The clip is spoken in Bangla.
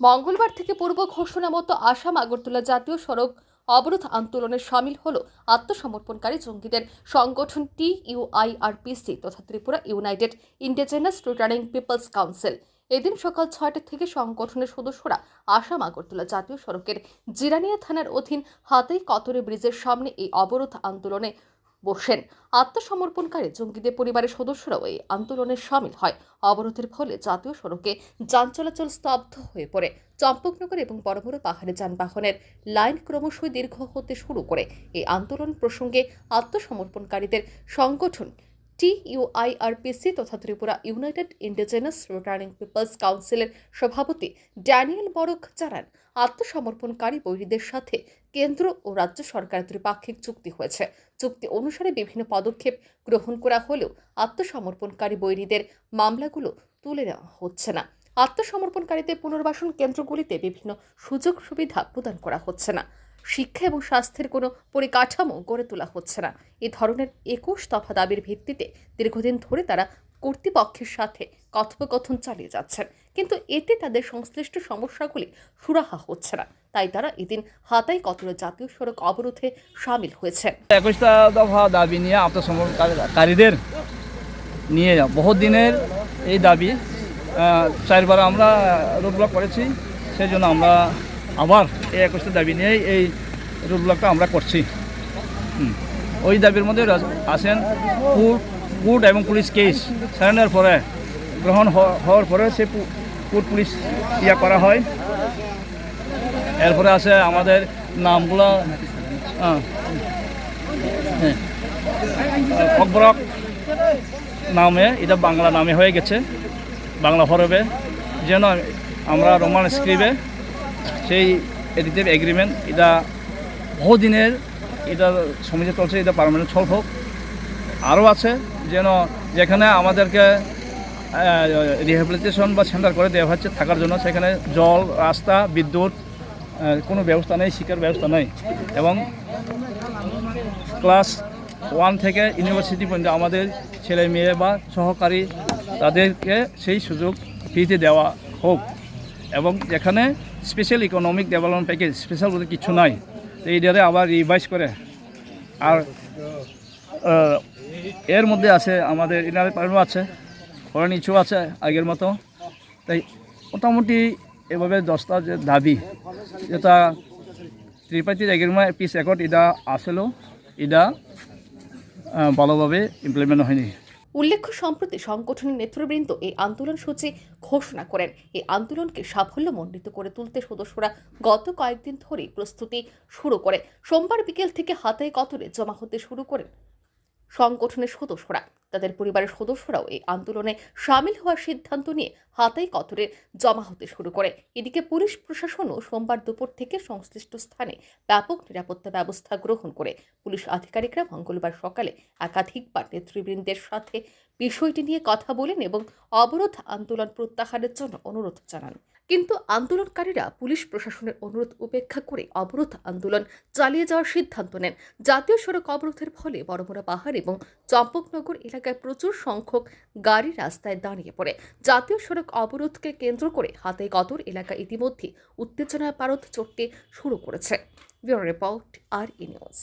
মঙ্গলবার থেকে পূর্ব ঘোষণা মতো আসাম আগরতলা জাতীয় সড়ক অবরোধ আন্দোলনে সামিল হল আত্মসমর্পণকারী জঙ্গিদের সংগঠন টি ইউআইআরপিসি তথা Tripura united indigenous returning people's council. এদিন সকাল ছয়টা থেকে সংগঠনের সদস্যরা আসাম আগরতলা জাতীয় সড়কের জিরানিয়া থানার অধীন হাতেই কতরে ব্রিজের সামনে এই অবরোধ আন্দোলনে বসেন। আত্মসমর্পণকারী জঙ্গিদের পরিবারের সদস্যরাও এই আন্দোলনে সামিল হয়। অবরোধের ফলে জাতীয় সড়কে যান চলাচল স্তব্ধ হয়ে পড়ে। চম্পকনগর এবং বড় বড় পাহাড়ে যানবাহনের লাইন ক্রমশই দীর্ঘ হতে শুরু করে। এই আন্দোলন প্রসঙ্গে আত্মসমর্পণকারীদের সংগঠন টি ইউআইআরপিসি তথা Tripura united indigenous returning people's কাউন্সিলের সভাপতি ড্যানিয়েল বরক জানান, আত্মসমর্পণকারী বৈরীদের সাথে কেন্দ্র ও রাজ্য সরকার ত্রিপাক্ষিক চুক্তি হয়েছে। চুক্তি অনুসারে বিভিন্ন পদক্ষেপ গ্রহণ করা হলেও আত্মসমর্পণকারী বৈরীদের মামলাগুলো তুলে নেওয়া হচ্ছে না। আত্মসমর্পণকারীদের পুনর্বাসন কেন্দ্রগুলিতে বিভিন্ন সুযোগ সুবিধা প্রদান করা হচ্ছে না। শিক্ষা এবং স্বাস্থ্যের কোনো পরিকাঠামো গড়ে তোলা হচ্ছে না। এ ধরনের একুশ দফা দাবির ভিত্তিতে দীর্ঘদিন ধরে তারা কর্তৃপক্ষের সাথে কথোপকথন চালিয়ে যাচ্ছেন। কিন্তু এতে তাদের সংশ্লিষ্ট সমস্যাগুলি সুরাহা হচ্ছে না। তাই তারা এদিন হাতাই কতরে জাতীয় সড়ক অবরোধে সামিল হয়েছেন। একুশটা দফা দাবি নিয়ে আত্মসমর্পণকারীদের নিয়ে বহুত দিনের এই দাবি চারবার আমরা রোডব্লক করেছি সেই জন্য আমরা আবার এই একুশটা দাবি নিয়েই এই রোডব্লকটা আমরা করছি। ওই দাবির মধ্যে আছেন কোর্ট এবং পুলিশ কেস। সারেন্ডার পরে, গ্রহণ হওয়ার পরে সে কোর্ট পুলিশ ইয়া করা হয়। এরপরে আছে আমাদের নামগুলো হ্যাঁ। অকবরক নামে, এটা বাংলা নামে হয়ে গেছে, বাংলা হরবে। যেন আমরা রোমান স্ক্রিপে সেই এডিটিভ এগ্রিমেন্ট এটা বহুদিনের, এটা সমাজে চলছে, এটা পারমানেন্ট সলভ হোক। আরও আছে, যেন যেখানে আমাদেরকে রিহ্যাবিলিটেশন বা সেন্টার করে দেওয়া হচ্ছে থাকার জন্য, সেখানে জল, রাস্তা, বিদ্যুৎ কোনো ব্যবস্থা নেই, শিক্ষার ব্যবস্থা নেই। এবং ক্লাস ওয়ান থেকে ইউনিভার্সিটি পর্যন্ত আমাদের ছেলে মেয়ে বা সহকারী তাদেরকে সেই সুযোগ ফ্রিতে দেওয়া হোক। এবং যেখানে special economic development package special বলতে কিছু নাই। তো এইটারে আবার রিভাইজ করে। আর এর মধ্যে আছে আমাদের ইনার পারও আছে ফরেন ইস্যু আছে আগের মতো। তাই মোটামুটি এভাবে দশটা যে দাবি, যেটা ত্রিপাঠী এগ্রিমেন্ট পিস রেকর্ড এটা আসলেও এটা ভালোভাবে ইমপ্লিমেন্ট হয়নি। উল্লেখ্য, সম্প্রতি সংগঠনের নেতৃবৃন্দ এই আন্দোলন সূচি ঘোষণা করেন। এই আন্দোলনকে সাফল্য সাফল্যমণ্ডিত করে তুলতে সদস্যরা গত কয়েকদিন ধরেই প্রস্তুতি শুরু করে সোমবার বিকেল থেকে হাতে কতরে জমা হতে শুরু করেন? সংগঠনের সদস্যরা। তাদের পরিবারের সদস্যরাও এই আন্দোলনে সামিল হওয়ার সিদ্ধান্ত নিয়ে হাতাই কতরে জমা হতে শুরু করে। এদিকে পুলিশ প্রশাসনও সোমবার দুপুর থেকে সংশ্লিষ্ট স্থানে ব্যাপক নিরাপত্তা ব্যবস্থা গ্রহণ করে। পুলিশ আধিকারিকরা মঙ্গলবার সকালে একাধিকবার নেতৃবৃন্দের সাথে বিষয়টি নিয়ে কথা বলেন এবং অবরোধ আন্দোলন প্রত্যাহারের জন্য অনুরোধ জানান। কিন্তু আন্দোলনকারীরা পুলিশ প্রশাসনের অনুরোধ উপেক্ষা করে অবরোধ আন্দোলন চালিয়ে যাওয়ার সিদ্ধান্ত নেন। জাতীয় সড়ক অবরোধের ফলে বড়মোড়া পাহাড় এবং চম্পকনগর এলাকায় প্রচুর সংখ্যক গাড়ি রাস্তায় দাঁড়িয়ে পড়ে। জাতীয় সড়ক অবরোধকে কেন্দ্র করে হাতে কতর এলাকা ইতিমধ্যে উত্তেজনায় পারদ চড়তে শুরু করেছে। ব্যুরো রিপোর্ট আর ই নিউজ।